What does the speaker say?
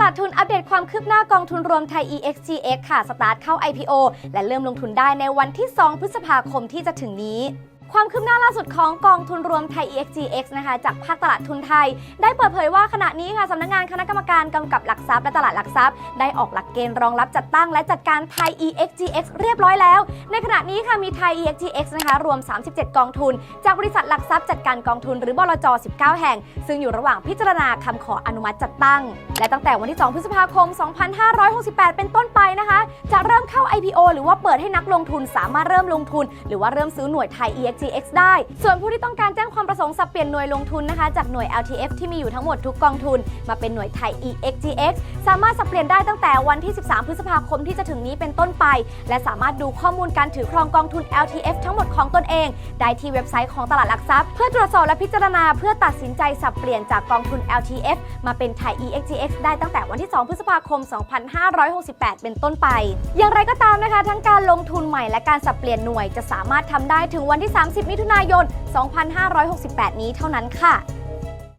ลาดทุนอัปเดตความคืบหน้ากองทุนรวมไทย EXGX ค่ะ สตาร์ทเข้า IPO และเริ่มลงทุนได้ในวันที่ 2 พฤษภาคมที่จะถึงนี้ ความคืบหน้าล่าสุดของกองทุนรวมไทย EXGX นะคะจากภาคตลาดทุนไทย ได้เปิดเผยว่าขณะนี้ค่ะสำนักงานคณะกรรมการกำกับหลักทรัพย์และตลาดหลักทรัพย์ ได้ออกหลักเกณฑ์รองรับจัดตั้งและจัดการไทย EXGX เรียบร้อยแล้ว ในขณะนี้ค่ะมีไทย EXGX นะคะรวม 37 กองทุน จากบริษัทหลักทรัพย์จัดการกองทุนหรือบลจ 19 แห่ง ซึ่งอยู่ระหว่างพิจารณาคำขออนุมัติจัดตั้ง และตั้งแต่วันที่ 2 พฤษภาคม 2568 เป็นต้นไปนะคะ จะเริ่มเข้า IPO หรือว่าเปิดให้นักลงทุนสามารถเริ่มลงทุน หรือว่าเริ่มซื้อหน่วยไทย EXGX ได้ ส่วนผู้ที่ต้องการ สงค์สับเปลี่ยนหน่วยลงทุนนะคะ จากหน่วย LTF ที่มีอยู่ทั้งหมดทุกกองทุน มาเป็นหน่วยไทย EXGX สามารถสับเปลี่ยนได้ตั้งแต่วันที่ 13 พฤษภาคมที่จะถึงนี้เป็นต้นไป และสามารถดูข้อมูลการถือครองกองทุน LTF ทั้งหมดของตนเอง ได้ที่เว็บไซต์ของตลาดหลักทรัพย์ เพื่อตรวจสอบและพิจารณา เพื่อตัดสินใจสับเปลี่ยนจากกองทุน LTF มาเป็นไทย EXGX ได้ตั้งแต่วันที่ 2 พฤษภาคม 2568 เป็นต้นไป อย่างไรก็ตามนะคะ ทั้งการลงทุนใหม่และการสับเปลี่ยนหน่วยจะสามารถทำได้ถึงวันที่ 30 มิถุนายน 2568นี้เท่านั้นค่ะ